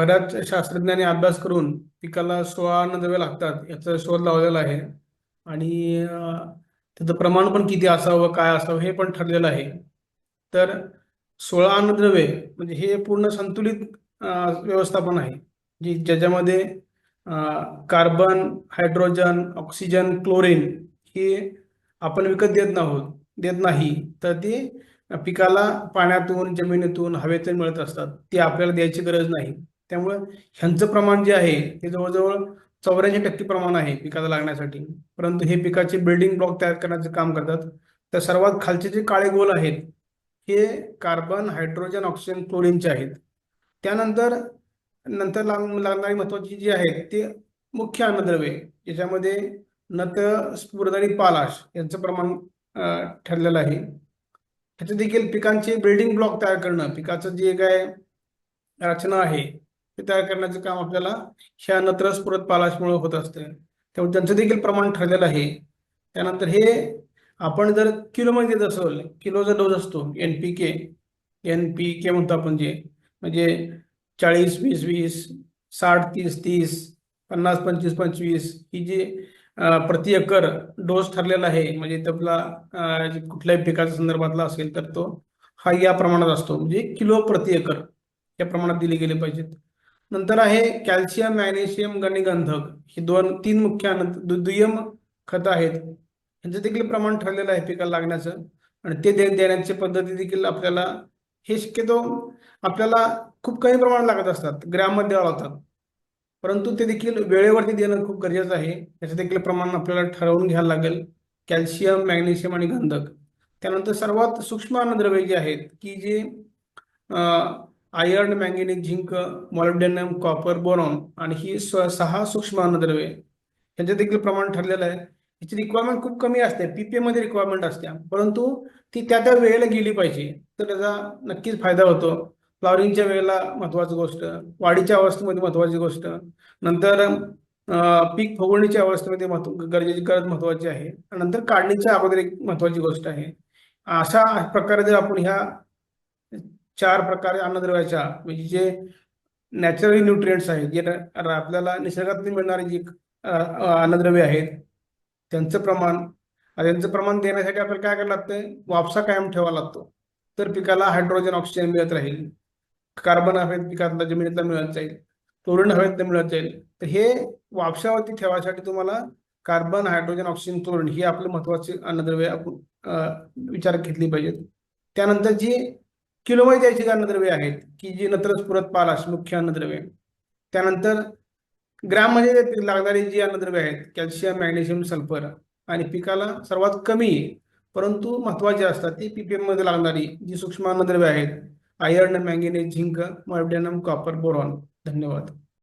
बऱ्याच शास्त्रज्ञांनी अभ्यास करून पिकाला सोळा अन्नद्रव्य लागतात याचा शोध लावलेला आहे. आणि त्याचं प्रमाण पण किती असावं काय असावं हे पण ठरलेलं आहे. तर सोळा अन्नद्रव्ये म्हणजे हे पूर्ण संतुलित व्यवस्थापन आहे. जी ज्याच्यामध्ये कार्बन हायड्रोजन ऑक्सिजन क्लोरीन हे आपण विकत देत नाहोत देत नाही तर ते पिकाला पाण्यातून जमिनीतून हवेतून मिळत असतात. ते आपल्याला द्यायची गरज नाही. त्यामुळं ह्यांचं प्रमाण जे आहे हे जवळजवळ चौऱ्याऐंशी टक्के प्रमाण आहे पिकाला लागण्यासाठी. परंतु हे पिकाचे बिल्डिंग ब्लॉक तयार करण्याचं काम करतात तर सर्वात खालचे जे काळे गोल आहेत हे कार्बन हायड्रोजन ऑक्सिजन क्लोरीनचे आहेत. त्यानंतर नंतर लाग लागणारी महत्वाची जी आहेत ते मुख्य अन्नद्रव्ये याच्यामध्ये नत स्फुरद आणि पालाश यांचं प्रमाण ठरलेलं आहे. ह्याचं देखील पिकांचे बिल्डिंग ब्लॉक तयार करणं पिकाचं जे काय रचना आहे ते तयार करण्याचं काम आपल्याला ह्या नत्र स्फुरद पालाशमुळे होत असतं. त्यामुळे त्यांचं देखील प्रमाण ठरलेलं आहे. त्यानंतर हे आपण जर किलोमध्ये देत असेल किलोचा डोस असतो N P K N P K म्हणतो आपण जे म्हणजे चाळीस वीस वीस साठ तीस तीस पन्नास पंचवीस पंचवीस ही जी प्रति एकर डोस ठरलेला आहे म्हणजे त्यातला कुठल्याही पिकाच्या संदर्भातला असेल तर तो हा या प्रमाणात असतो. म्हणजे किलो प्रति एकर या प्रमाणात दिले गेले पाहिजेत. नंतर आहे कॅल्शियम मॅग्नेशियम आणि गंधक ही दोन तीन मुख्य अन्न दु- दुय्यम खतं आहेत. यांचं देखील प्रमाण ठरलेलं आहे पिकाला लागण्याचं. आणि ते दे देण्याची पद्धती देखील आपल्याला हे शक्यतो आपल्याला खूप कमी प्रमाणात लागत असतात. ग्रॅममध्ये लावतात परंतु ते देखील वेळेवरती देणं खूप गरजेचं आहे. याचं देखील प्रमाण आपल्याला ठरवून घ्यायला लागेल. कॅल्शियम मॅग्नेशियम आणि गंधक. त्यानंतर सर्वात सूक्ष्म अन्नद्रव्ये जी आहेत की जे iron manganese zinc molybdenum copper boron आणि ही स- सहा सूक्ष्म अन्नद्रव्ये यांचं देखील प्रमाण ठरलेलं आहे. याची रिक्वायरमेंट खूप कमी असते. पीपीए मध्ये रिक्वायरमेंट असते. परंतु ती त्या त्या वेळेला गेली पाहिजे. तर त्याचा नक्कीच फायदा होतो. फ्लॉवरिंगच्या वेळेला महत्वाची गोष्ट वाढीच्या अवस्थेमध्ये महत्वाची गोष्ट नंतर पीक फुगवणीच्या अवस्थेमध्ये महत्त्व गरजेची गरज महत्वाची आहे आणि नंतर काढणीच्या अगोदर एक महत्वाची गोष्ट आहे. अशा प्रकारे जर आपण ह्या चार प्रकारे अन्नद्रव्याच्या म्हणजे जे नॅचरली न्यूट्रिएंट्स आहेत जे आपल्याला निसर्गातून मिळणारे जी अन्नद्रव्य अन्नद्रव्ये आहेत त्यांचं प्रमाण त्यांचं प्रमाण देण्यासाठी आपल्याला काय करायला लागतं वापसा कायम ठेवावा लागतो. तर पिकाला हायड्रोजन ऑक्सिजन मिळत राहील. कार्बन हवेत पिकातला जमिनीतला मिळत जाईल. क्लोरीन हवेत मिळत जाईल. तर हे वापशावरती ठेवायसाठी तुम्हाला कार्बन हायड्रोजन ऑक्सिजन क्लोरीन ही आपले महत्त्वाचे अन्नद्रव्ये आपण विचार घेतली पाहिजेत. त्यानंतर जी किलोमध्ये द्यायची जी अन्नद्रव्ये आहेत की जी नत्र पालास मुख्य अन्नद्रव्य त्यानंतर ग्राममध्ये लागणारी जी अन्नद्रव्य आहेत कॅल्शियम मॅग्नेशियम सल्फर आणि पिकाला सर्वात कमी परंतु महत्वाची असतात ती पीपीएममध्ये लागणारी जी सूक्ष्म अन्नद्रव्ये आहेत iron manganese zinc molybdenum copper boron. धन्यवाद.